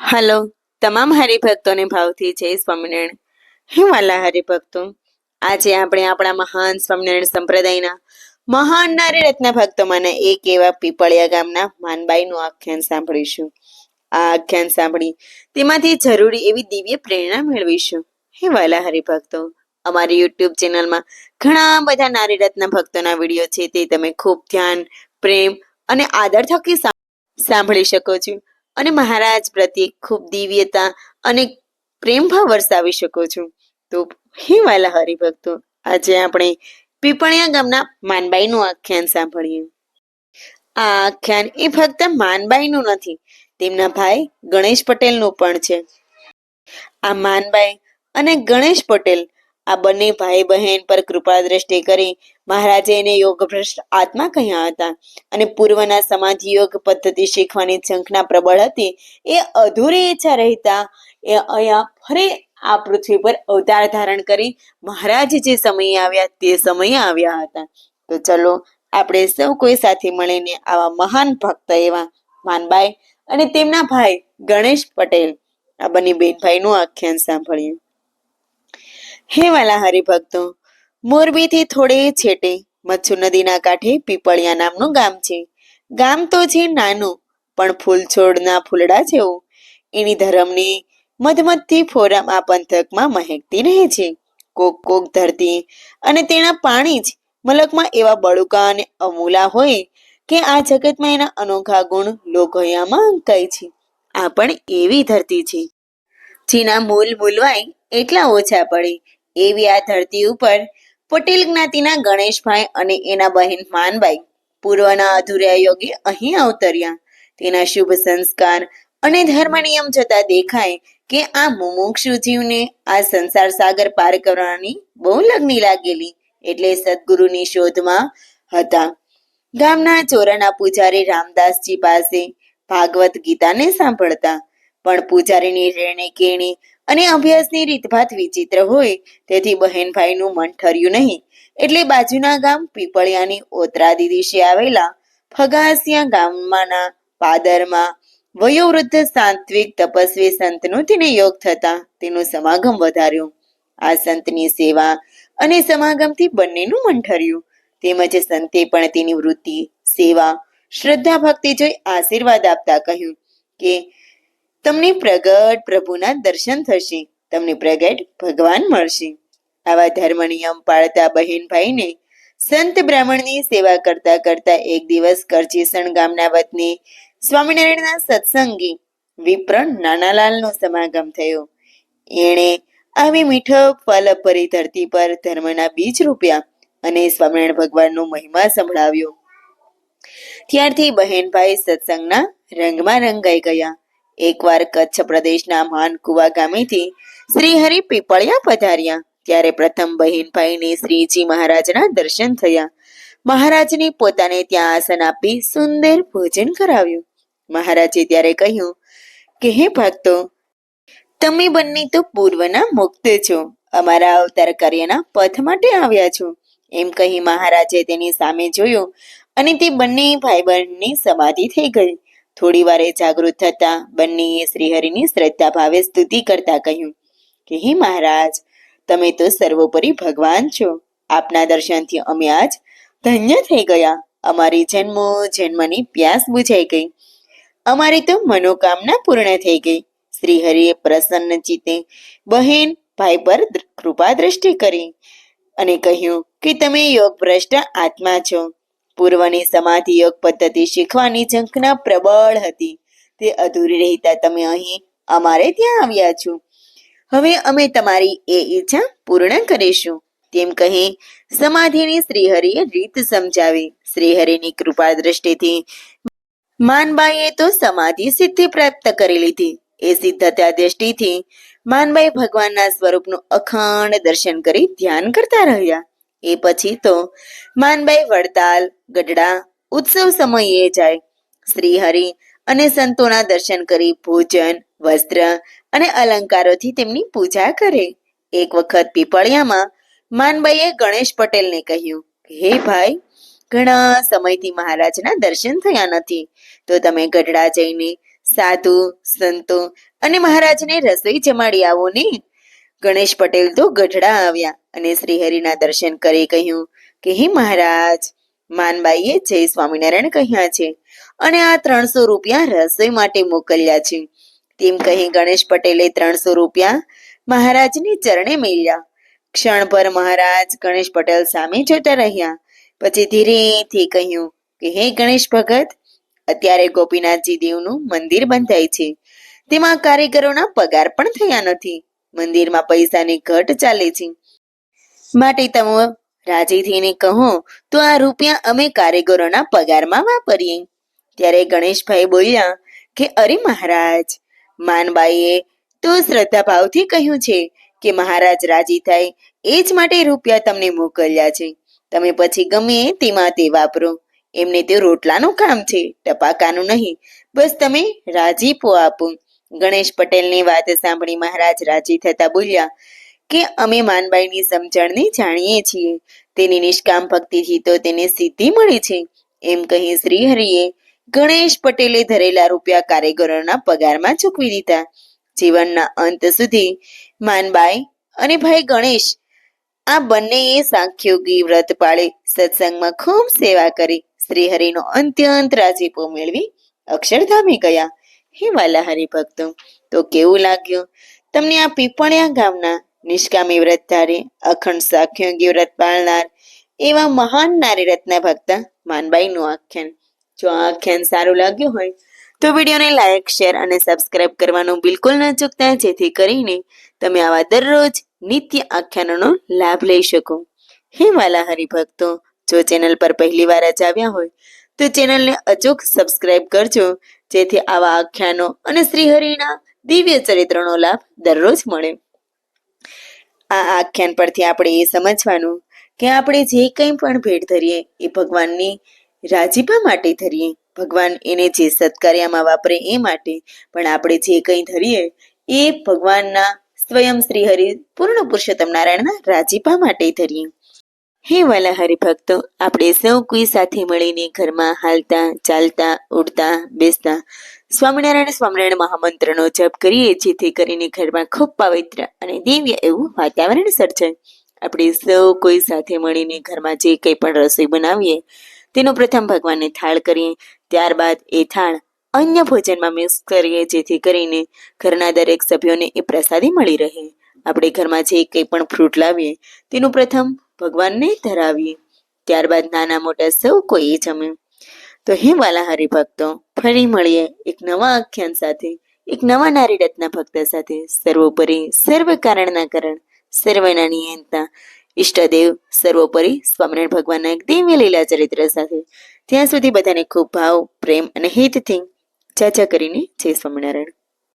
Hello, તમામ હરિભક્તોને ભાવથી જય સ્વામિનારાયણ. હે વાલા હરિભક્તો. આજે આપણે આપણા મહાન સ્વામિનારાયણ સંપ્રદાયના મહાન નારી રત્ન ભક્તોમાંના એક એવા પીપળિયા ગામના માનબાઈનું આખ્યાન સાંભળીશું. આ આખ્યાન સાંભળી તેમાંથી જરૂરી એવી દિવ્ય પ્રેરણા મેળવીશું. હે વાલા હરિભક્તો, અમારી યુટ્યુબ ચેનલમાં ઘણા બધા નારી રત્ન ભક્તોના વીડિયો છે તે તમે ખૂબ ધ્યાન, પ્રેમ અને આદર થકી સાંભળી શકો છો. અને મહારાજ પ્રત્યે ખૂબ દિવ્યતા અને પ્રેમભાવ વરસાવી શકો છો. તો હે વાલા હરિભક્તો આજે આપણે પીપળિયા ગામના માનબાઈનું આખ્યાન સાંભળીએ. આ આખ્યાન એ ફક્ત માનબાઈનું નથી, તેમના ભાઈ ગણેશ પટેલનું પણ છે. આ માનબાઈ અને ગણેશ પટેલ આ બંને ભાઈ બહેન પર કૃપા દ્રષ્ટિ કરી મહારાજે એને યોગભ્રષ્ટ આત્મા કહ્યા હતા. અને પૂર્વના સમાધિ યોગ પદ્ધતિ શીખવાની ઝંખના પ્રબળ હતી. એ અધૂરી ઈચ્છા રહેતા એ અહીંયા ફરી આ પૃથ્વી પર અવતાર ધારણ કરી મહારાજ જે સમયે આવ્યા તે સમયે આવ્યા હતા. તો ચલો, આપણે સૌ કોઈ સાથે મળીને આવા મહાન ભક્ત એવા માનબાઈ અને તેમના ભાઈ ગણેશ પટેલ, આ બંને બેનભાઈનું આખ્યાન સાંભળીએ. હે વાલા હરિભક્તો મોરબીથી થોડે છેટે મચ્છુ નદીના કાંઠે પીપળિયા નામનું ગામ છે. ગામ તો છે નાનું, પણ ફૂલ છોડના ફૂલડા જેવું. એની ધરમની મધમધથી ફોરમ આ પંથકમાં મહેકતી રહે છે. કોક કોક ધરતી અને તેના પાણી જ મલકમાં એવા બળુકા અને અમૂલા હોય કે આ જગતમાં એના અનોખા ગુણ લોકોયામાં અંકાય છે. આ પણ એવી ધરતી છે, જેના મૂલ મૂલવાય એટલા ઓછા પડે એવી આ ધરતી ઉપર પટેલ જ્ઞાતિના ગણેશભાઈ અને એના બહેન માનબાઈ પૂર્વના અધૂર્યા યોગી અહીં અવતર્યા. તેના શુભ સંસ્કાર અને ધર્મ નિયમ જતા દેખાય કે આ મુમુક્ષુ જીવને આ સંસાર સાગર પાર કરવાની બહુ લગ્ની લાગેલી એટલે સદગુરુની શોધમાં હતા. ગામના ચોરાના પૂજારી રામદાસજી પાસે ભાગવત ગીતાને સાંભળતા, પણ પૂજારીની રેણે કેણી અને અભ્યાસની રીતભાત વિચિત્ર હોય, તેથી બહેનભાઈનું મન ઠર્યું નહીં. એટલે બાજુના ગામ પીપળિયાની ઓતરાદી દિશે આવેલા ફગાસિયા ગામમાંના પાદરમાં વયોવૃદ્ધ સાત્વિક તપસ્વી સંતનું તેને યોગ થતા તેનું સમાગમ વધાર્યું. આ સંતની સેવા અને સમાગમથી બંનેનું મન ઠર્યું. તેમજ સંતે પણ તેની વૃત્તિ, સેવા, શ્રદ્ધા, ભક્તિ જોઈ આશીર્વાદ આપતા કહ્યું કે તમને પ્રગટ પ્રભુના દર્શન થશે. તમને પ્રગટ ભગવાન મળશે. આવા ધર્મ નિયમ પાળતા બહેન સંત બ્રાહ્મણની સેવા કરતા કરતા એક દિવસ કરચીસણ ગામના વતની સ્વામિનારાયણના સત્સંગી વિપ્રણ નાનાલાલનો સમાગમ થયો. એણે આવી મીઠો ફલ ભરી ધરતી પર ધર્મના બીજ રૂપ્યા અને સ્વામિનારાયણ ભગવાનનો મહિમા સંભળાવ્યો. ત્યારથી બહેનભાઈ સત્સંગના રંગમાં રંગાઈ ગયા. એકવાર કચ્છ પ્રદેશના માનકુવા ગામેથી શ્રી હરિ પીપળિયા પધાર્યા. ત્યારે પ્રથમ બહેનભાઈને શ્રીજી મહારાજના દર્શન થયા. મહારાજને પોતાને ત્યાં આસન આપી સુંદર ભોજન કરાવ્યું. મહારાજે ત્યારે કહ્યું, કે હે ભક્તો, તમે બંને તો પૂર્વના મુક્ત છો. અમારા અવતાર કાર્યના પથ માટે આવ્યા છો. એમ કહી મહારાજે તેની સામે જોયું અને તે બંને ભાઈ બહેનની સમાધિ થઈ ગઈ. થોડી વારે જાગૃત થતા બંનેએ શ્રીહરિની શ્રદ્ધા ભાવે સ્તુતિ કરતા કહ્યું કે, હે મહારાજ, તમે તો સર્વોપરી ભગવાન છો. આપના દર્શનથી અમે આજ ધન્ય થઈ ગયા. અમારી જન્મો જન્મની પ્યાસ બુઝાઈ ગઈ. અમારી તો મનોકામના પૂર્ણ થઈ ગઈ. શ્રીહરિએ પ્રસન્ન ચિત્તે બહેન ભાઈ પર કૃપા દ્રષ્ટિ કરી અને કહ્યું કે, તમે યોગ ભ્રષ્ટ આત્મા છો. પૂર્વની સમાધિ યોગ પદ્ધતિ શીખવાની ઝંખના પ્રબળ હતી. તે અધૂરી રહેતા તમે અહીં અમારે ત્યાં આવ્યા છો. હવે અમે તમારી એ ઈચ્છા પૂર્ણ કરીશું. તેમ કહી સમાધિની શ્રીહરિએ રીત સમજાવી. શ્રીહરિની કૃપા દ્રષ્ટિથી માનબાઈએ તો સમાધિ સિદ્ધિ પ્રાપ્ત કરી લીધી. એ સિદ્ધતા દ્રષ્ટિથી માનબાઈ ભગવાનના સ્વરૂપનું અખંડ દર્શન કરી ધ્યાન કરતા રહ્યા. એ પછી તો માનબાઈ વડતાલ, ગઢડા ઉત્સવ સમયે જાય. શ્રીહરિ અને સંતોના દર્શન કરી ભોજન, વસ્ત્ર અને અલંકારોથી તેમની પૂજા કરે. એક વખત પીપળિયામાં માનબાઈએ ગણેશ પટેલને કહ્યું, હે ભાઈ, ઘણા સમયથી મહારાજના દર્શન થયા નથી. તો તમે ગઢડા જઈને સાધુ, સંતો અને મહારાજને રસોઈ જમાડી આવો ને. ગણેશ પટેલ તો ગઢડા આવ્યા અને શ્રીહરિના દર્શન કરી કહ્યું કે, હે મહારાજ, માનબાઈએ જય સ્વામિનારાયણ કહ્યા છે અને આ ત્રણસો રૂપિયા રસોઈ માટે મોકલ્યા છે. તેમ કહી ગણેશ પટેલે ત્રણસો રૂપિયા મહારાજની ચરણે મેલ્યા ક્ષણભર મહારાજ ગણેશ પટેલ સામે જોતા રહ્યા. પછી ધીરેથી કહ્યું કે, હે ગણેશ ભગત, અત્યારે ગોપીનાથજી દેવનું મંદિર બંધાય છે. તેમાં કારીગરોના પગાર પણ થયા નથી. મંદિરમાં પૈસાની ઘટ ચાલે છે. માટે તમે રાજી કહો, તો આ રૂપિયા અમે કારીગરોના પગારમાં વાપરીએ. ત્યારે ગણેશભાઈ બોલ્યા કે, અરે મહારાજ, માનબાઈએ તો શ્રદ્ધા ભાવથી કહ્યું છે કે મહારાજ રાજી થાય એ જ માટે રૂપિયા તમને મોકલ્યા છે. તમે પછી ગમે તેમાં તે વાપરો. એમને તે રોટલાનું કામ છે, ટપાકાનું નહીં. બસ તમે રાજીપો આપો. ગણેશ પટેલની વાત સાંભળી મહારાજ રાજી થતા બોલ્યા કે અમે માનબાઈની સમજણને જાણીએ છીએ. તેની નિષ્કામ ભક્તિથી તો તેને સિદ્ધિ મળી છે. એમ કહી શ્રી હરિએ ગણેશ પટેલે ધરેલા રૂપિયા કારીગરોના પગારમાં ચૂકવી દીધા. જીવનના અંત સુધી માનબાઈ અને ભાઈ ગણેશ આ બંનેએ સાંખ્યોગી વ્રત પાળે સત્સંગમાં ખૂબ સેવા કરી. શ્રીહરિનો અંત્યંત રાજીપો મેળવી અક્ષરધામે ગયા. હે વાલા હરિભક્તો તો કેવું લાગ્યું? તમને આ પીપળિયા ગામના નિષ્કામી વ્રતધારી, અખંડ સાખ્યોગી વ્રત પાળનાર એવા મહાન નારી રત્ન ભક્ત માનબાઈનું આખ્યાન. જો આ આખ્યાન સારું લાગ્યું હોય, તો વિડીયોને લાઈક, શેર અને સબસ્ક્રાઇબ કરવાનું બિલકુલ ન ચૂકતા, જેથી કરીને તમે આવા દરરોજ નિત્ય આખ્યાનોનો લાભ લઈ શકો. હે વાલા હરિભક્તો જો ચેનલ પર પહેલી વાર જ આવ્યા હોય, તો ચેનલને અચૂક સબસ્ક્રાઇબ કરજો જેથી આવા આખ્યાનો અને શ્રીહરિના દિવ્ય ચરિત્રનો લાભ દરરોજ મળે. આ આખ્યાન પરથી આપણે એ સમજવાનું કે આપણે જે કંઈ પણ ભેટ ધરીએ, એ ભગવાનની રાજીપા માટે ધરીએ. ભગવાન એને જે સત્કાર્યમાં વાપરે એ માટે. પણ આપણે જે કંઈ ધરીએ, એ ભગવાનના સ્વયં શ્રી હરિ પૂર્ણ પુરુષોત્તમ નારાયણના રાજીપા માટે ધરીએ. હે વાલા હરિભક્તો આપણે સૌ કોઈ સાથે મળીને ઘરમાં હાલતા, ચાલતા, ઉડતા, બેસતા, સ્વામિનારાયણ સ્વામિનારાયણ મહામંત્રનો જપ કરીએ, જેથી કરીને ઘરમાં ખૂબ પવિત્ર અને દિવ્ય એવું વાતાવરણ સર્જાય. આપણે સૌ કોઈ સાથે મળીને ઘરમાં જે કંઈ પણ રસોઈ બનાવીએ, તેનો પ્રથમ ભગવાનને થાળ કરીએ, ત્યારબાદ એ થાળ અન્ય ભોજનમાં મિક્સ કરીએ, જેથી કરીને ઘરના દરેક સભ્યોને એ પ્રસાદી મળી રહે. આપણે ઘરમાં જે કંઈ પણ ફ્રૂટ લાવીએ, તેનું પ્રથમ ભગવાનને ધરાવીએ. ત્યારબાદ નાના મોટા સૌ કોઈ જમ્યું તો હે વાલા હરિભક્તો ફરી મળીએ એક નવા આખ્યાન સાથે, એક નવા નારી રત્ના ભક્ત સાથે. સર્વોપરી સર્વ કારણના કારણ, સર્વના નિયંતા. ઈષ્ટદેવ, સર્વોપરી સ્વામિનારાયણ ભગવાનના એક દિવ્ય લીલા ચરિત્ર સાથે. ત્યાં સુધી બધાને ખૂબ ભાવ, પ્રેમ અને હિતથી ચાચા કરીને જય સ્વામિનારાયણ.